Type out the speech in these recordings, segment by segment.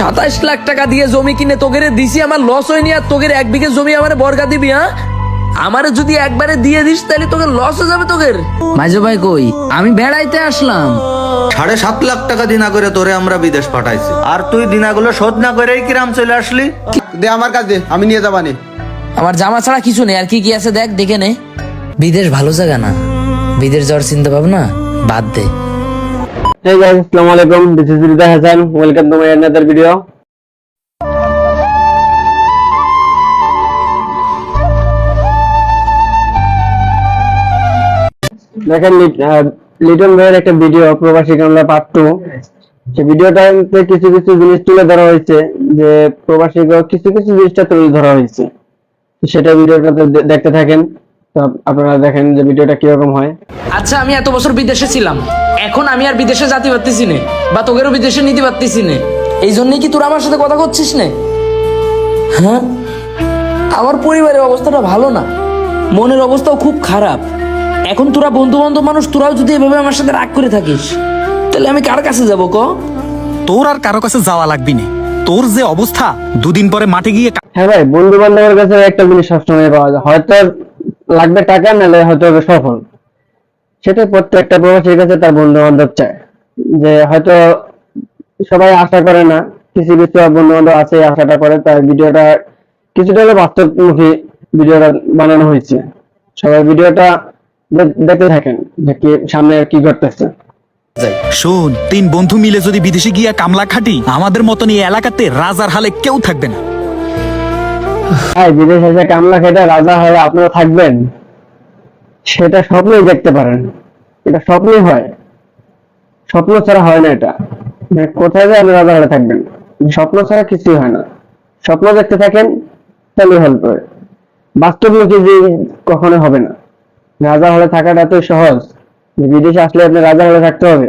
সাতাশ লাখ টাকা দিয়ে জমি কিনে তোকে দিছি আমার লস হয়নি আর তোকে এক বিঘে জমি আমার বর্গা দিবি হ্যাঁ? আমারে যদি একবারে দিয়ে দিস তাহলে তোকে লস হয়ে যাবে তোকে মাইজো ভাই কই? আমি বেড়াইতে আসলাম। সাড়ে সাত লাখ টাকা দিনা করে তোরে আমরা বিদেশ পাঠাইছি। আর তুই দিনাগুলো শোধ না করেই কিরাম চলে আসলি? দে আমার কাছে আমি নিয়ে যাবানি আমার জামা ছাড়া কিছু নেই আর কি কি আছে দেখ দেখে নে। বিদেশ ভালো জায়গা না। বিদেশ যাওয়ার চিন্তা ভাবনা বাদ দে। Hey guys, Assalamu alaikum. This is Rida Hassan. Welcome to my another video. দেখেন লিটন ভাইয়ের একটা ভিডিও প্রবাসী কামলা পার্ট টু সেই ভিডিওটাতে কিছু কিছু জিনিস তুলে ধরা হয়েছে যে প্রবাসী কিছু কিছু জিনিসটা তুলে ধরা হয়েছে সেটা ভিডিওটা দেখতে থাকেন তো আপনারা দেখেন যে ভিডিওটা কীরকম হয়। আচ্ছা আমি এত বছর বিদেশে ছিলাম। এখন আমি আর বিদেশে যেতে পারতেছি না বা তোকেরও বিদেশে নিতে পারতেছি না। এই জন্যই কি তোরা আমার সাথে কথা করছিস না? হ্যাঁ? আমার পরিবারের অবস্থাটা ভালো না। মনের অবস্থাও খুব খারাপ। এখন তোরা বন্ধু বান্ধব মানুষ তোরাও যদি এভাবে আমার সাথে রাগ করে থাকিস তাহলে আমি কার কাছে যাব ক? তোর আর কারও কাছে যাওয়া লাগবি না। তোর যে অবস্থা দুদিন পরে মাঠে গিয়ে হ্যাঁ ভাই বন্ধু বান্ধবের কাছে একটা জিনিস সবসময় পাওয়া যায়। হয়তো লাগবে টাকা, নাহলে হয়তো হবে সফল। সেটা প্রত্যেকটা প্রবাসীর কাছে তার বন্ধু বান্ধব চায়, যে হয়তো সবাই আশা করে না, কিছু কিছু বন্ধু বান্ধব আছে আশাটা করে তার ভিডিওটা কিছুটা হলে বাস্তবমুখী ভিডিওটা বানানো হয়েছে। সবাই ভিডিওটা দেখতে থাকেন, যে কি সামনে কি ঘটতেছে। শোন, তিন বন্ধু মিলে যদি বিদেশে গিয়া কামলা খাটি, আমাদের মতন এই এলাকাতে রাজার হালে কেউ থাকবে না। হ্যাঁ বিদেশে এসে কামলা খেটে রাজা হয়ে আপনারা থাকবেন, সেটা স্বপ্নই দেখতে পারেন। এটা স্বপ্নই হয়। স্বপ্ন ছাড়া হয় না এটা। মানে কোথায় যে আপনি রাজা হয়ে থাকবেন? স্বপ্ন ছাড়া কিছুই হয় না। স্বপ্ন দেখতে থাকেন তাহলে হেল্প করে বাস্তবমুখী যে কখনো হবে না। রাজা হলে থাকাটা এতই সহজ যে বিদেশে আসলে আপনি রাজা হলে থাকতে হবে।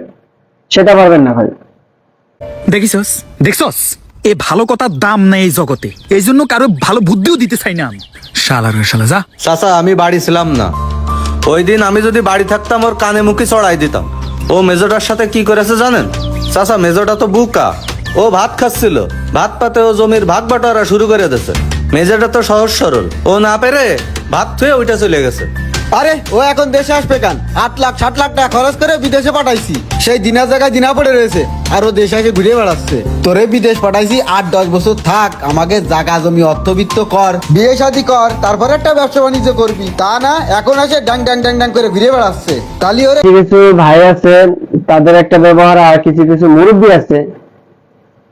সেটা পারবেন না ভাই। দেখছস? এ ভালো কথার দাম নেই এই জগতে। এই জন্য কারও ভালো বুদ্ধিও দিতে চাই না আমি। শালা রে শালা, যা। চাচা, আমি বাড়ি ছিলাম না। ওই দিন আমি যদি বাড়ি থাকতাম, ওর কানে মুখে চড়াই দিতাম। ও মেজোটার সাথে কি করেছে জানেন? চাচা, মেজোটা তো বুকা। ও ভাত খাচ্ছিল। ভাত পাতে ও জমির ভাগ বাটোয়ারা শুরু করে দিয়েছে। মেজোটা তো সহজ সরল। ও না পেরে ভাত থুয়ে ওইটা চলে গেছে। আরে, ও এখন দেশে আসবে কেন? আট লাখ ষাট লাখ টাকা খরচ করে বিদেশে পাঠাইছি। সেই দিনের জায়গায় দিনা পড়ে রয়েছে। আর ও দেশে এসে ঘুরে বেড়াচ্ছে। তোরে বিদেশ পাঠাইছি আট, দশ বছর থাক। আমাকে জাগা জমি, অর্থবিত্ত কর, বিয়ে শাদি কর, তারপরে একটা ব্যবসা বাণিজ্য করবি। তা না, এখন এসে ডাং ডাং ডাং ডাং করে ঘুরে বেড়াচ্ছে। তালি ওরে কিছু ভাই আছে, তাদের একটা ব্যবহার, আর কিছু কিছু মুরব্বী আছে।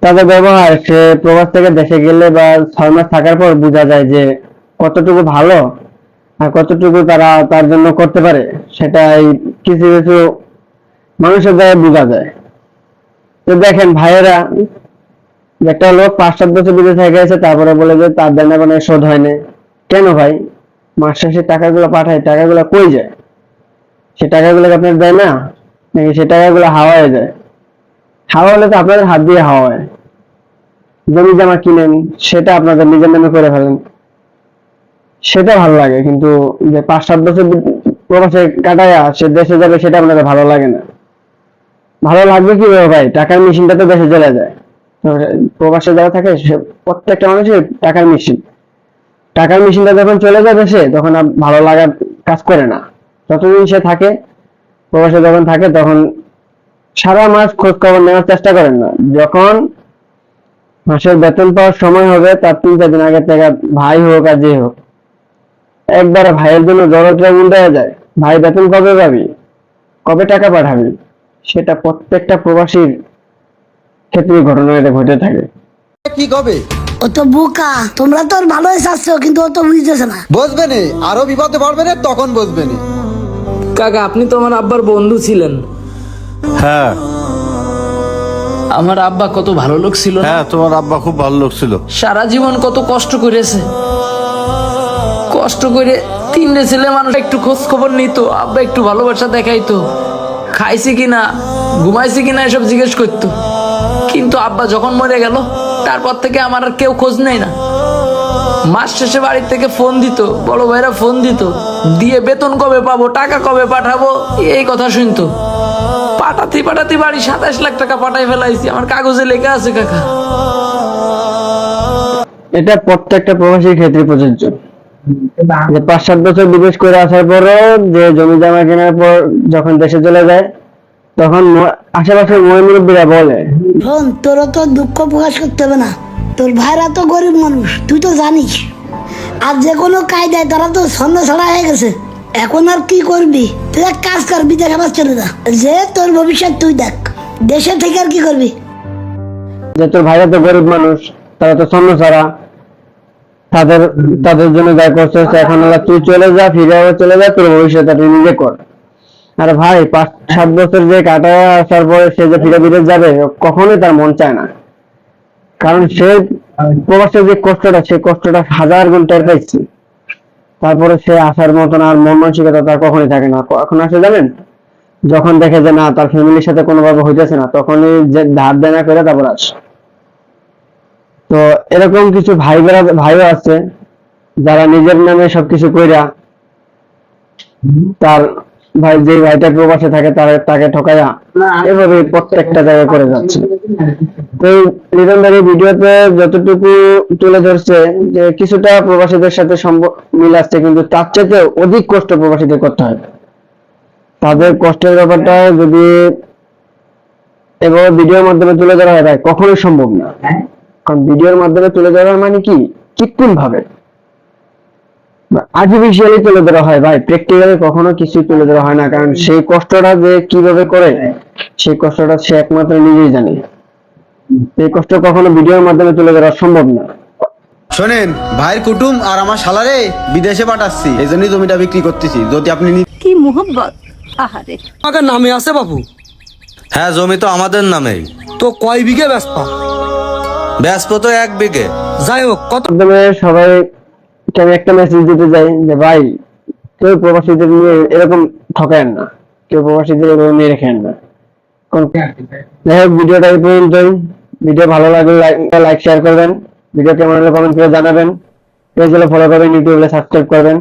তাদের ব্যবহার, সে প্রবাস থেকে দেশে গেলে বা ছয় মাস থাকার পর বোঝা যায় যে কতটুকু ভালো। কতটুকু তারা তার জন্য করতে পারে, সেটাই কিছু কিছু মানুষের দ্বারা বোঝা যায়। তো দেখেন ভাইয়েরা, একটা লোক পাঁচ সাত বছর বিদেশ গেছে, তারপরে বলে যে তার দেনা কোনো শোধ হয়নি। কেন ভাই? মাস শেষে টাকাগুলো পাঠায়, টাকাগুলো কই যায়? সে টাকাগুলো আপনার দেয় না? নাকি সে টাকাগুলো হাওয়া হয়ে যায়? হাওয়া হলে তো আপনাদের হাত দিয়ে হাওয়া হয় জমি জামা কিনেন, সেটা আপনাদের নিজের নামে করে ফেলেন। সেটা ভালো লাগে, কিন্তু যে পাঁচ সাত বছর প্রবাসে কাটায়া সে দেশে যাবে সেটা আপনাদের ভালো লাগে না। ভালো লাগবে কি ভাই? টাকার মেশিনটা তো দেশে চলে যায়। প্রবাসে যারা থাকে, সে প্রত্যেকটা মানুষের টাকার মেশিন টাকার মেশিনটা যখন চলে যায় দেশে তখন আর ভালো লাগার কাজ করে না। যতদিন সে থাকে, প্রবাসে যখন থাকে, তখন সারা মাস খোঁজ খবর নেওয়ার চেষ্টা করেন না। যখন মাসের বেতন পাওয়ার সময় হবে, তার তিন চার দিন আগে থেকে ভাই হোক আর যে হোক একবারে ভাইয়ের জন্য জড়টা উল্টে যায়। ভাই বেতন কবে পাবি? কবে টাকা পাঠাবি? সেটা প্রত্যেকটা প্রবাসীর ক্ষেত্রে ঘটনা এটা ঘটে থাকে। কি কবে? ও তো বোকা। তোমরা তো ভালোই চাচ্ছ কিন্তু ও তো বুঝতেছে না। বসবে নে। আরও বিপদে পড়বে না তখন বসবে নে। কাকা আপনি তো আমার আব্বার বন্ধু ছিলেন। হ্যাঁ। আমার আব্বা কত ভালো লোক ছিল না? হ্যাঁ তোমার আব্বা খুব ভালো লোক ছিল। সারা জীবন কত কষ্ট করেছে। কষ্ট করে তিনটে ছেলে মানুষ একটু খোঁজ খবর নিত, আব্বা একটু ভালোবাসা দেখাইতো, খাইছে কিনা, ঘুমাইছে কিনা এসব জিজ্ঞেস করতো। কিন্তু আব্বা যখন মরে গেল, তারপর থেকে আমার আর কেউ খোঁজ নেই না। মাস শেষে বাড়ির থেকে ফোন দিত, বড় ভাইরা ফোন দিত, দিয়ে বেতন কবে পাবো, টাকা কবে পাঠাবো, এই কথা শুনতো। পাঠাতে পাঠাতে বাড়ি সাতাশ লাখ টাকা পাঠাই ফেলাইছি, আমার কাগজে লেখা আছে কাকা। এটা প্রত্যেকটা প্রবাসীর ক্ষেত্রে প্রযোজ্য। যে পাঁচ সাত বছর বিদেশ করে আসার পরও যে জমি জমা কেনার পর যখন দেশে চলে যায় তখন আশেপাশের মুরব্বীরা বলে শোন তোরও তো দুঃখ প্রকাশ করতে হবে না। তোর ভাইরা তো গরিব মানুষ তুই তো জানিস। আর যে কোনো কায়দায় তারা তো ছন্দ ছড়া হয়ে গেছে। এখন আর কি করবি? তুই এক কাজ কর বিদেশ আবার চলে যা। যে তোর ভবিষ্যৎ তুই দেখ। দেশে থেকে আর কি করবি? যে তোর ভাইরা তো গরিব মানুষ তারা তো ছন্ন ছাড়া। তাদের তাদের জন্য যা করছিস এখন হলো তুই চলে যা, ফিরে আবার চলে যা, তোর ভবিষ্যৎ তুই নিজে কর। আর ভাই, পাঁচ, সাত বছর যে কাটা আসার পরে সে যে ফিরে বিদেশ যাবে, কখনোই তার মন চায় না। কারণ সে প্রবাসের যে কষ্টটা সেই কষ্টটা হাজার গুণ টের পাইছি। তারপরে সে আসার মতন আর মন মানসিকতা তার কখনোই থাকে না। এখন আসে জানেন, যখন দেখে যে না, তার ফ্যামিলির সাথে কোনোভাবে হইতেছে না, তখনই যে ধার দেনা করে তারপর আসে। তো এরকম কিছু ভাই ভাইও আছে, যারা নিজের নামে সবকিছু কইরা তার ভাই, যে ভাইটা প্রবাসে থাকে, তার তাকে ঠকাইয়া এভাবে প্রত্যেকটা জায়গায় করে যাচ্ছে। তো এই ভিডিওতে যতটুকু তুলে ধরছে যে কিছুটা প্রবাসীদের সাথে মিল আসছে কিন্তু তার চাইতে অধিক কষ্ট প্রবাসীদের করতে হয়। তাদের কষ্টের ব্যাপারটা যদি এভাবে ভিডিওর মাধ্যমে তুলে ধরা হয় কখনোই সম্ভব না। কারণ ভিডিওর মাধ্যমে তুলে ধরা মানে কি? কৃত্রিম ভাবে। আর্টিফিশিয়ালি তুলে ধরা হয় ভাই প্র্যাকটিক্যালি কখনো কিছু তুলে ধরা হয় না কারণ সেই কষ্টটা যে কীভাবে করে সেই কষ্টটা সে একমাত্র নিজেই জানে। এই কষ্ট কখনো ভিডিওর মাধ্যমে তুলে ধরা সম্ভব না। শোনেন ভাইয়ের কুটুম আর আমার শালারে বিদেশে পাঠাচ্ছি এই জন্যই জমিটা বিক্রি করতেছি যদি আপনি কি মোহব্বত আহারে। আমাকে নামে আছে বাবু? হ্যাঁ জমি তো আমাদের নামেই। তো কয় বিঘে ব্যস্ত ব্যাসপ তো এক বিঘে। যাই হোক কত সবাই আমি একটা মেসেজ দিতে চাই যে ভাই কেউ প্রবাসীদের নিয়ে এরকম ঠকায়েন না। কেউ প্রবাসীদের এরকম নিয়ে রেখেন না। যাই হোক ভিডিওটা এই পর্যন্তই। ভিডিও ভালো লাগলে লাইক শেয়ার করবেন। ভিডিও কেমন হলে কমেন্ট করে জানাবেন। পেজ হলে ফলো করবেন ইউটিউবে সাবস্ক্রাইব করবেন।